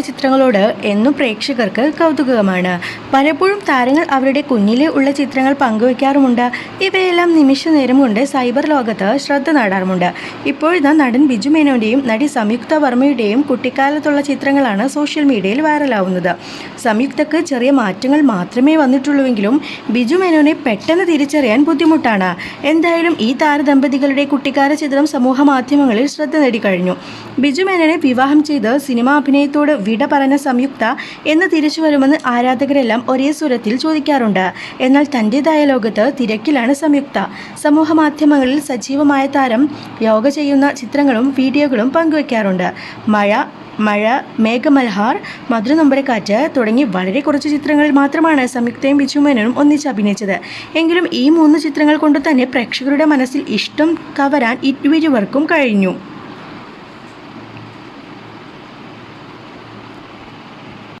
ചിത്രങ്ങളോട് എന്നും പ്രേക്ഷകർക്ക് കൗതുകമാണ്. പലപ്പോഴും താരങ്ങൾ അവരുടെ കുഞ്ഞിലെ ഉള്ള ചിത്രങ്ങൾ പങ്കുവയ്ക്കാറുമുണ്ട് ഇവയെല്ലാം നിമിഷ നേരം കൊണ്ട് സൈബർ ലോകത്ത് ശ്രദ്ധ നേടാറുമുണ്ട്. ഇപ്പോഴത്തെ നടൻ ബിജു മേനോന്റെയും നടി സംയുക്ത വർമ്മയുടെയും കുട്ടിക്കാലത്തുള്ള ചിത്രങ്ങളാണ് സോഷ്യൽ മീഡിയയിൽ വൈറലാവുന്നത്. സംയുക്തക്ക് ചെറിയ മാറ്റങ്ങൾ മാത്രമേ വന്നിട്ടുള്ളൂവെങ്കിലും ബിജു മേനോനെ പെട്ടെന്ന് തിരിച്ചറിയാൻ ബുദ്ധിമുട്ടാണ്. എന്തായാലും ഈ താരദമ്പതികളുടെ കുട്ടിക്കാല ചിത്രം സമൂഹ മാധ്യമങ്ങളിൽ ശ്രദ്ധ നേടിക്കഴിഞ്ഞു. ബിജു മേനോനെ വിവാഹം ചെയ്ത് സിനിമാ അഭിനയത്തോട് വിട പറഞ്ഞ സംയുക്ത എന്ന് തിരിച്ചു വരുമെന്ന് ആരാധകരെല്ലാം ഒരേ സ്വരത്തിൽ ചോദിക്കാറുണ്ട്. എന്നാൽ തന്റെതായ ലോകത്ത് തിരക്കിലാണ് സംയുക്ത. സമൂഹ മാധ്യമങ്ങളിൽ സജീവമായ താരം യോഗ ചെയ്യുന്ന ചിത്രങ്ങളും വീഡിയോകളും പങ്കുവയ്ക്കാറുണ്ട് മഴ മഴ മേഘമൽഹാർ മധുരനൊമ്പരക്കാറ്റ് തുടങ്ങി വളരെ കുറച്ച് ചിത്രങ്ങളിൽ മാത്രമാണ് സംയുക്തയും ബിജുമേനോനും ഒന്നിച്ച് അഭിനയിച്ചത്. എങ്കിലും ഈ മൂന്ന് ചിത്രങ്ങൾ കൊണ്ട് തന്നെ പ്രേക്ഷകരുടെ മനസ്സിൽ ഇഷ്ടം കവരാൻ ഇരുവർക്കും കഴിഞ്ഞു.